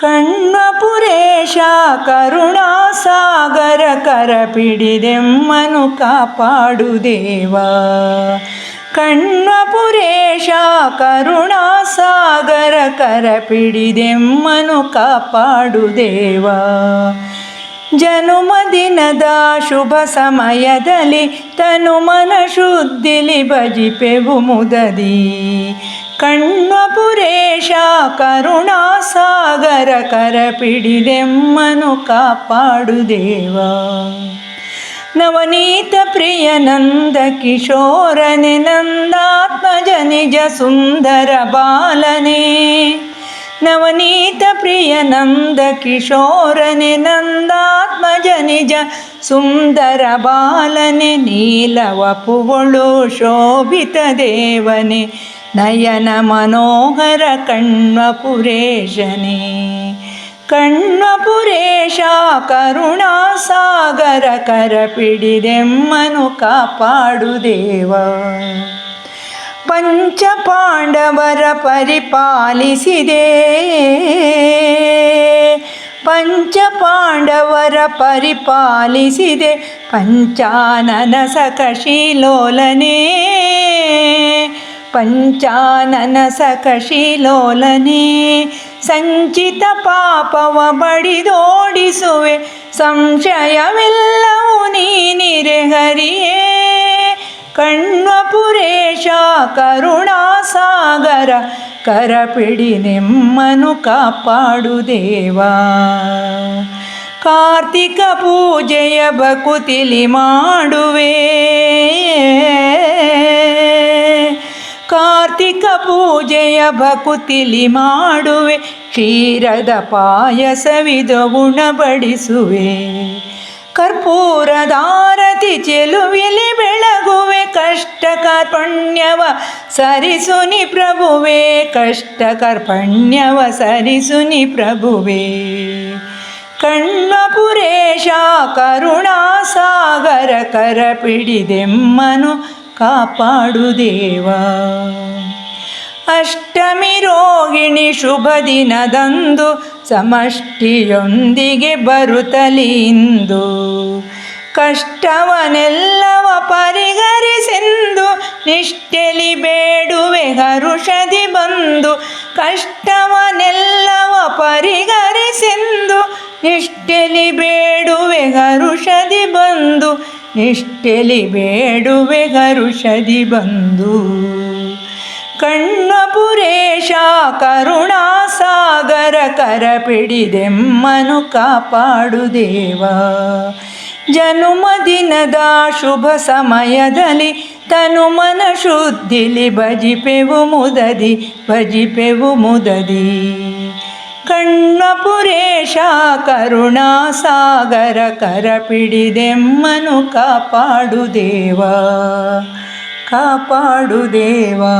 ಕಣ್ವಪುರೇಶ ಕರುಣಾಸಾಗರ ಕರ ಪಿಡಿದೆಮ್ಮನು ಕಾಪಾಡು ದೇವ ಕಣ್ವಪುರೇಶ ಕರುಣಾಸಾಗರ ಕರ ಪಿಡಿದೆಮ್ಮನು ಕಾಪಾಡು ದೇವ ಜನುಮ ದಿನದ ಶುಭ ಸಮಯದಲ್ಲಿ ತನು ಮನ ಶುದ್ಧಿಲಿ ಭಜಿಪೆವು ಮುದದಿ. ಕಣ್ವಪುರೇಶ ಕರುಣಾಸಾಗರ ಕರ ಪಿಡಿದೆಮ್ಮನು ಕಾಪಾಡು ದೇವ. ನವನೀತ ಪ್ರಿಯ ನಂದ ಕಿಶೋರನೆ ನಂದಾತ್ಮಜ ನಿಜ ಸುಂದರ ಬಾಲನೆ. ನವನೀತ ಪ್ರಿಯ ನಂದ ಕಿಶೋರನೆ ನಂದಾತ್ಮಜ ನಿಜ ಸುಂದರ ಬಾಲನೆ. ನೀಲವ ಪುವಳು ಶೋಭಿತ ದೇವನೆ. ನಯನ ಮನೋಹರ ಕಣ್ವಪುರೇಶನೇ ಕಣ್ವಪುರೇಶ ಕರುಣಾಸಾಗರ ಕರ ಪಿಡಿದೆಮ್ಮನು ಕಾಪಾಡು ದೇವ. ಪಂಚ ಪಾಂಡವರ ಪರಿಪಾಲಿಸಿದೆ, ಪಂಚ ಪಾಂಡವರ ಪರಿಪಾಲಿಸಿದೆ ಪಂಚಾನನ ಸಕಶೀಲೋಲನೆ ಪಂಚಾನನ ಸಖಶಿಲೋಲನೆ ಸಂಚಿತ ಪಾಪವ ಬಡಿದೋಡಿಸುವೆ, ಸಂಶಯವೆಲ್ಲವೂ ನೀನಿರೆ ಹರಿಯೇ. ಕಣ್ವಪುರೇಶ ಕರುಣಾಸಾಗರ, ಕರಪಿಡಿ ನೆಮ್ಮನು ಕಾಪಾಡು ದೇವಾ. ಕಾರ್ತಿಕ ಪೂಜೆಯ ಬಕುತಿಲಿ ಮಾಡುವೆ. ಕಾರ್ತಿಕ ಪೂಜೆಯ ಭಕುತಿಲಿ ಮಾಡುವೆ, ಕ್ಷೀರದ ಪಾಯಸವಿದು ಉಣಬಡಿಸುವೆ. ಕರ್ಪೂರದಾರತಿ ಚೆಲುವಿಲಿ ಬೆಳಗುವೆ, ಕಷ್ಟ ಕರ್ಪಣ್ಯವ ಸರಿಸುನಿ ಪ್ರಭುವೆ, ಕಷ್ಟ ಕರ್ಪಣ್ಯವ ಸರಿಸುನಿ ಪ್ರಭುವೆ. ಕಣ್ವಪುರೇಶ ಕರುಣಾಸಾಗರ ಕರ ಪಿಡಿದೆಮ್ಮನು ಕಾಪಾಡು ದೇವ ಅಷ್ಟಮಿ ರೋಗಿಣಿ ಶುಭ ದಿನದಂದು ಸಮಷ್ಟಿಯೊಂದಿಗೆ ಬರುತ್ತಲಿಂದು ಕಷ್ಟವನೆಲ್ಲವ ಪರಿಹರಿಸೆಂದು ನಿಷ್ಠೆಲಿ ಬೇಡುವೆ ಹರುಷದಿ ಬಂದು ಕಷ್ಟವನೆಲ್ಲವ ಪರಿಹರಿಸೆಂದು ನಿಷ್ಠೆಲಿ ಬೇಡುವೆ ಹರುಷದಿ ಬಂದು ನಿಷ್ಠೆಲಿ ಬೇಡುವೆ ಹರುಷದಿ ಬಂದು. ಕಣ್ವಪುರೇಶ ಕರುಣಾಸಾಗರ ಕರ ಪಿಡಿದೆಮ್ಮನು ಕಾಪಾಡು ದೇವ. ಜನುಮ ದಿನದ ಶುಭ ಸಮಯದಲ್ಲಿ ತನು ಮನ ಶುದ್ಧಿಲಿ ಭಜಿಪೆವು ಮುದದಿ ಭಜಿಪೆವು ಮುದದಿ. ಕಣ್ವಪುರೇಶ ಕರುಣಾಸಾಗರ ಕರ ಪಿಡಿದೆಮ್ಮನು ಕಾಪಾಡು ದೇವ. ಕಾಪಾಡು ದೇವಾ.